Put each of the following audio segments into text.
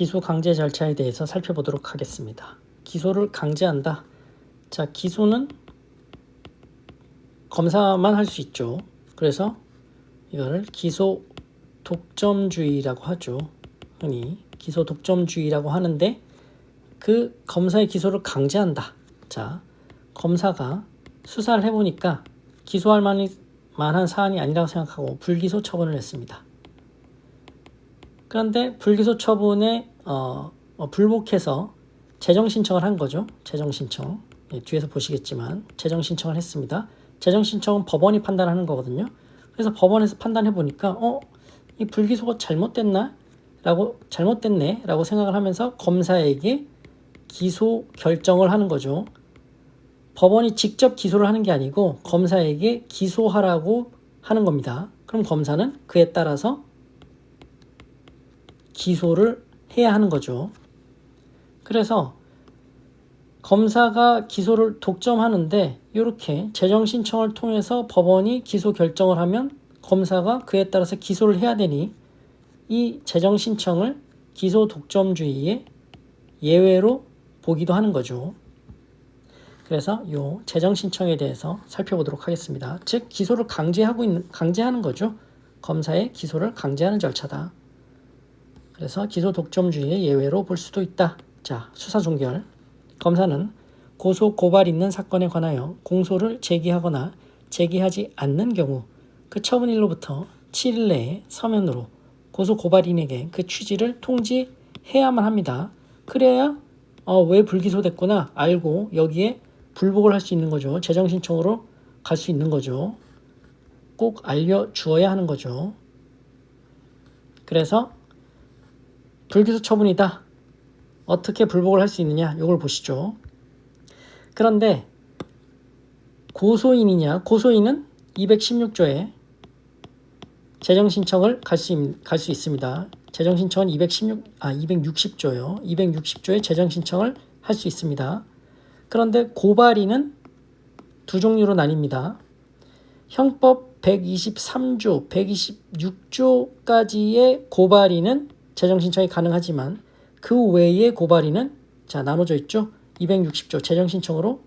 기소 강제 절차에 대해서 살펴보도록 하겠습니다. 기소를 강제한다. 자, 기소는 검사만 할 수 있죠. 그래서 이거를 기소 독점주의라고 하죠. 흔히 기소 독점주의라고 하는데 그 검사의 기소를 강제한다. 자, 검사가 수사를 해보니까 기소할 만이, 만한 사안이 아니라고 생각하고 불기소 처분을 했습니다. 그런데 불기소 처분에 어, 어, 불복해서 재정 신청을 한 거죠. 재정 신청. 예, 뒤에서 보시겠지만 재정 신청을 했습니다. 재정 신청은 법원이 판단하는 거거든요. 그래서 법원에서 판단해 보니까 어, 이 불기소가 잘못됐나? 라고 잘못됐네 라고 생각을 하면서 검사에게 기소 결정을 하는 거죠. 법원이 직접 기소를 하는 게 아니고 검사에게 기소하라고 하는 겁니다. 그럼 검사는 그에 따라서 기소를 해야 하는 거죠. 그래서 검사가 기소를 독점하는데 이렇게 재정 신청을 통해서 법원이 기소 결정을 하면 검사가 그에 따라서 기소를 해야 되니 이 재정 신청을 기소 독점주의의 예외로 보기도 하는 거죠. 그래서 이 재정 신청에 대해서 살펴보도록 하겠습니다. 즉 기소를 강제하고 있는 강제하는 거죠. 검사의 기소를 강제하는 절차다. 그래서 기소 독점주의의 예외로 볼 수도 있다. 자, 수사 종결. 검사는 고소 고발 있는 사건에 관하여 공소를 제기하거나 제기하지 않는 경우 그 처분일로부터 7일 내에 서면으로 고소 고발인에게 그 취지를 통지해야만 합니다. 그래야 어, 왜 불기소됐구나 알고 여기에 불복을 할 수 있는 거죠. 재정 신청으로 갈 수 있는 거죠. 꼭 알려 주어야 하는 거죠. 그래서 불기소 처분이다. 어떻게 불복을 할 수 있느냐? 이걸 보시죠. 그런데 고소인이냐? 고소인은 216조에 재정 신청을 갈 수 갈 수 있습니다. 재정 신청은 216 아 260조요. 260조에 재정 신청을 할 수 있습니다. 그런데 고발인은 두 종류로 나뉩니다. 형법 123조, 126조까지의 고발인은 재정 신청이 가능하지만 그 외의 고발인은 자 나눠져 있죠. 260조 재정 신청으로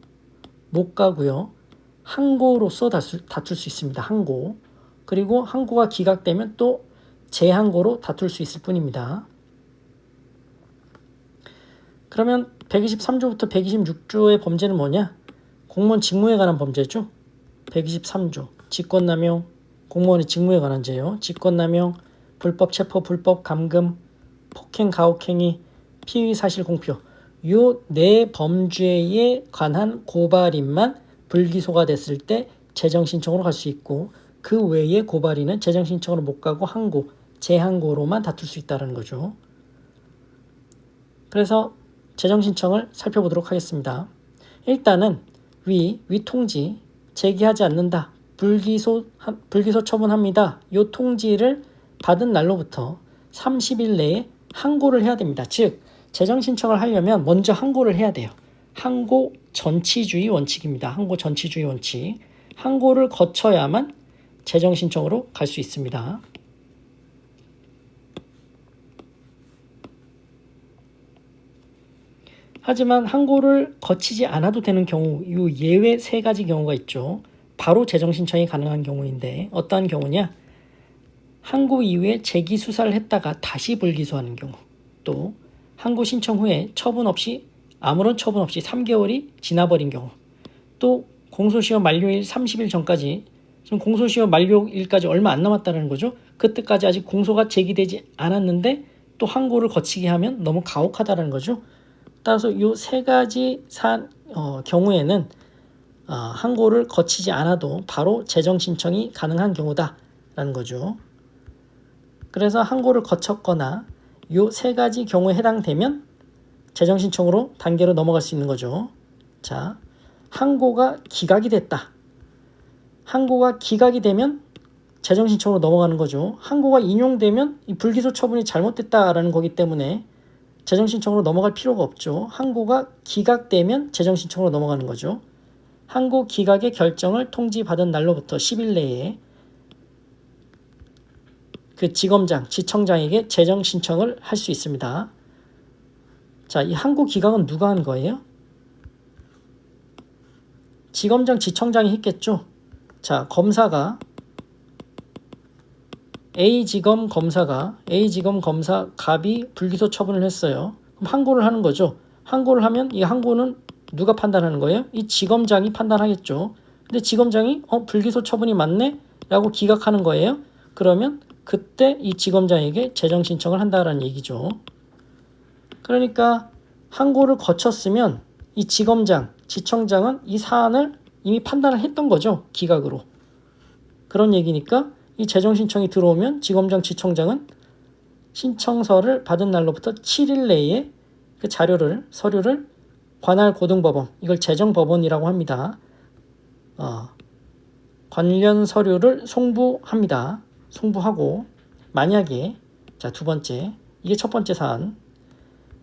못 가고요. 항고로서 다툴, 다툴 수 있습니다. 항고. 그리고 항고가 기각되면 또 재항고로 다툴 수 있을 뿐입니다. 그러면 123조부터 126조의 범죄는 뭐냐? 공무원 직무에 관한 범죄죠. 123조 직권남용 공무원의 직무에 관한 죄요. 직권남용 불법 체포 불법 감금 폭행 가혹행위 피의 사실 공표 요 네 범죄에 관한 고발인만 불기소가 됐을 때 재정 신청으로 갈 수 있고 그 외에 고발인은 재정 신청으로 못 가고 항고 재항고로만 다툴 수 있다는 거죠. 그래서 재정 신청을 살펴보도록 하겠습니다. 일단은 위, 위 통지 제기하지 않는다. 불기소 불기소 처분합니다. 요 통지를 받은 날로부터 30일 내에 항고를 해야 됩니다. 즉 재정 신청을 하려면 먼저 항고를 해야 돼요. 항고 전치주의 원칙입니다. 항고 전치주의 원칙. 항고를 거쳐야만 재정 신청으로 갈 수 있습니다. 하지만 항고를 거치지 않아도 되는 경우, 이 예외 세 가지 경우가 있죠. 바로 재정 신청이 가능한 경우인데 어떠한 경우냐? 항고 이후에 재기 수사를 했다가 다시 불기소하는 경우, 또 항고 신청 후에 처분 없이 아무런 처분 없이 3개월이 지나버린 경우, 또 공소시효 만료일 30일 전까지 지금 공소시효 만료일까지 얼마 안 남았다는 거죠. 그때까지 아직 공소가 제기되지 않았는데 또 항고를 거치게 하면 너무 가혹하다는 거죠. 따라서 이 세 가지 산 어, 경우에는 어, 항고를 거치지 않아도 바로 재정 신청이 가능한 경우다라는 거죠. 그래서 항고를 거쳤거나 이세 가지 경우에 해당되면 재정 신청으로 단계로 넘어갈 수 있는 거죠. 자, 항고가 기각이 됐다. 항고가 기각이 되면 재정 신청으로 넘어가는 거죠. 항고가 인용되면 이 불기소 처분이 잘못됐다라는 거기 때문에 재정 신청으로 넘어갈 필요가 없죠. 항고가 기각되면 재정 신청으로 넘어가는 거죠. 항고 기각의 결정을 통지받은 날로부터 10일 내에 그 지검장, 지청장에게 재정 신청을 할 수 있습니다. 자, 이 항고 기각은 누가 한 거예요? 지검장, 지청장이 했겠죠. 자, 검사가 A지검 검사가 A지검 검사 갑이 불기소 처분을 했어요. 그럼 항고를 하는 거죠. 항고를 하면 이 항고는 누가 판단하는 거예요? 이 지검장이 판단하겠죠. 근데 지검장이 어 불기소 처분이 맞네? 라고 기각하는 거예요. 그러면 그때 이 지검장에게 재정 신청을 한다라는 얘기죠. 그러니까 항고를 거쳤으면 이 지검장, 지청장은 이 사안을 이미 판단을 했던 거죠. 기각으로. 그런 얘기니까 이 재정 신청이 들어오면 지검장, 지청장은 신청서를 받은 날로부터 7일 내에 그 자료를 서류를 관할 고등법원 이걸 재정법원이라고 합니다. 어, 관련 서류를 송부합니다. 송부하고 만약에 자 두 번째 이게 첫 번째 사안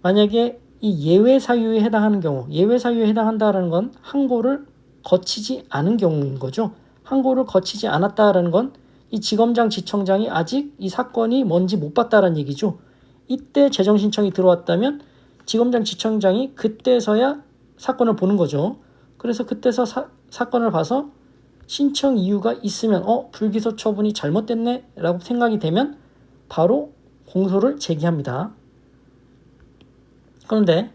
만약에 이 예외 사유에 해당하는 경우 예외 사유에 해당한다라는 건 항고를 거치지 않은 경우인 거죠. 항고를 거치지 않았다라는 건 이 지검장 지청장이 아직 이 사건이 뭔지 못 봤다라는 얘기죠. 이때 재정 신청이 들어왔다면 지검장 지청장이 그때서야 사건을 보는 거죠. 그래서 그때서 사, 사건을 봐서 신청 이유가 있으면 어 불기소 처분이 잘못됐네 라고 생각이 되면 바로 공소를 제기합니다. 그런데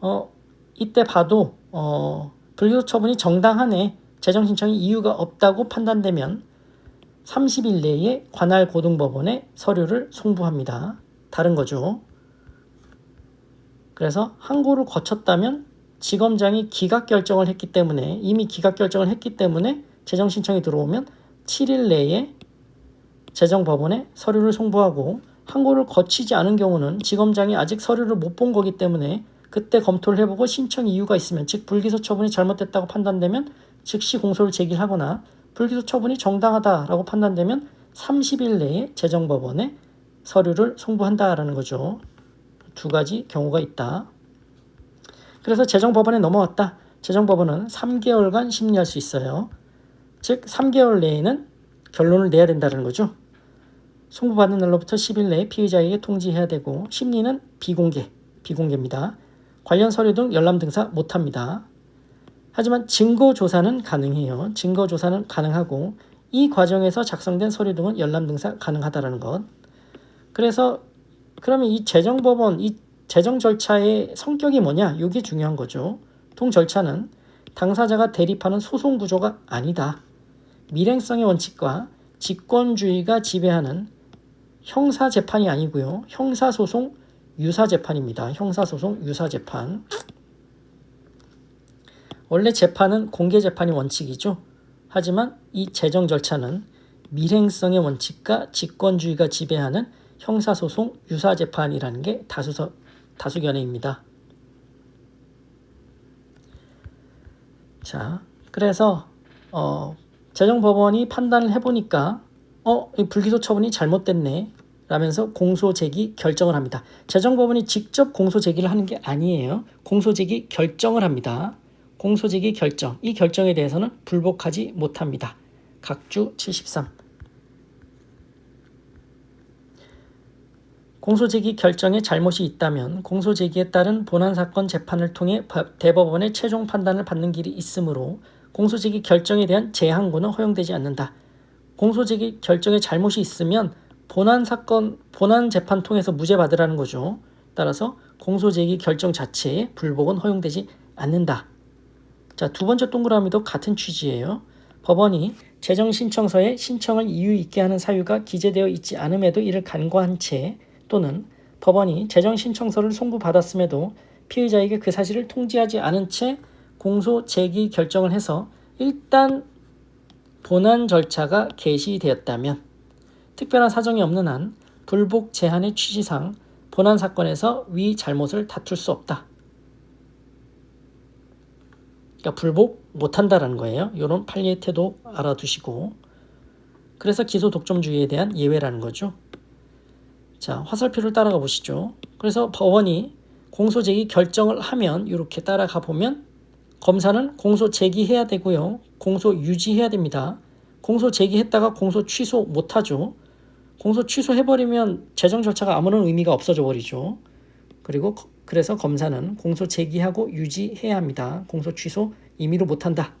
어 이때 봐도 어 불기소 처분이 정당하네 재정 신청이 이유가 없다고 판단되면 30일 내에 관할 고등법원에 서류를 송부합니다. 다른 거죠. 그래서 항고를 거쳤다면 지검장이 기각 결정을 했기 때문에 이미 기각 결정을 했기 때문에 재정 신청이 들어오면 7일 내에 재정법원에 서류를 송부하고 항고를 거치지 않은 경우는 지검장이 아직 서류를 못 본 거기 때문에 그때 검토를 해보고 신청 이유가 있으면 즉 불기소 처분이 잘못됐다고 판단되면 즉시 공소를 제기하거나 불기소 처분이 정당하다라고 판단되면 30일 내에 재정법원에 서류를 송부한다라는 거죠. 두 가지 경우가 있다. 그래서 재정법원에 넘어왔다. 재정법원은 3개월간 심리할 수 있어요. 즉 3개월 내에는 결론을 내야 된다는 거죠. 송부받는 날로부터 10일 내에 피의자에게 통지해야 되고 심리는 비공개, 비공개입니다. 관련 서류 등 열람 등사 못합니다. 하지만 증거 조사는 가능해요. 증거 조사는 가능하고 이 과정에서 작성된 서류 등은 열람 등사 가능하다라는 것. 그래서 그러면 이 재정법원 이 재정 절차의 성격이 뭐냐? 이게 중요한 거죠. 통 절차는 당사자가 대립하는 소송 구조가 아니다. 밀행성의 원칙과 직권주의가 지배하는 형사 재판이 아니고요. 형사 소송 유사 재판입니다. 형사 소송 유사 재판. 원래 재판은 공개 재판이 원칙이죠. 하지만 이 재정 절차는 밀행성의 원칙과 직권주의가 지배하는 형사소송 유사재판이라는 게 다수서, 다수견해입니다. 자, 그래서 어, 재정법원이 판단을 해보니까 어, 이 불기소 처분이 잘못됐네 라면서 공소 제기 결정을 합니다. 재정법원이 직접 공소 제기를 하는 게 아니에요. 공소 제기 결정을 합니다. 공소 제기 결정. 이 결정에 대해서는 불복하지 못합니다. 각주 73. 공소제기 결정에 잘못이 있다면 공소제기에 따른 본안 사건 재판을 통해 대법원의 최종 판단을 받는 길이 있으므로 공소제기 결정에 대한 재항고는 허용되지 않는다. 공소제기 결정에 잘못이 있으면 본안 사건, 본안 재판 통해서 무죄 받으라는 거죠. 따라서 공소제기 결정 자체에 불복은 허용되지 않는다. 자, 두 번째 동그라미도 같은 취지예요. 법원이 재정 신청서에 신청을 이유 있게 하는 사유가 기재되어 있지 않음에도 이를 간과한 채 또는 법원이 재정 신청서를 송부받았음에도 피의자에게 그 사실을 통지하지 않은 채 공소 제기 결정을 해서 일단 본안 절차가 개시되었다면 특별한 사정이 없는 한 불복 제한의 취지상 본안 사건에서 위 잘못을 다툴 수 없다. 그러니까 불복 못한다라는 거예요. 이런 판례의 태도 알아두시고 그래서 기소 독점주의에 대한 예외라는 거죠. 자, 화살표를 따라가 보시죠. 그래서 법원이 공소 제기 결정을 하면 이렇게 따라가 보면 검사는 공소 제기해야 되고요. 공소 유지해야 됩니다. 공소 제기했다가 공소 취소 못 하죠. 공소 취소해버리면 재정 절차가 아무런 의미가 없어져 버리죠. 그리고 그래서 검사는 공소 제기하고 유지해야 합니다. 공소 취소 임의로 못한다.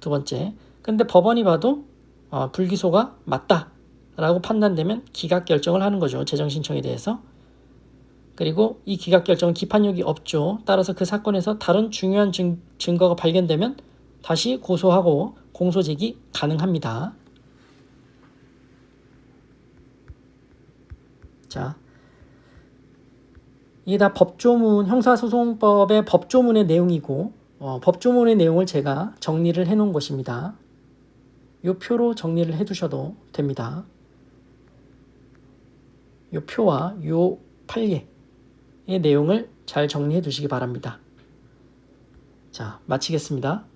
두 번째, 근데 법원이 봐도 어, 불기소가 맞다라고 판단되면 기각 결정을 하는 거죠. 재정 신청에 대해서. 그리고 이 기각 결정은 기판력이 없죠. 따라서 그 사건에서 다른 중요한 증, 증거가 발견되면 다시 고소하고 공소 제기 가능합니다. 자, 이게 다 법조문 형사소송법의 법조문의 내용이고 어, 법조문의 내용을 제가 정리를 해놓은 것입니다. 요 표로 정리를 해두셔도 됩니다. 요 표와 요 판례의 내용을 잘 정리해 두시기 바랍니다. 자, 마치겠습니다.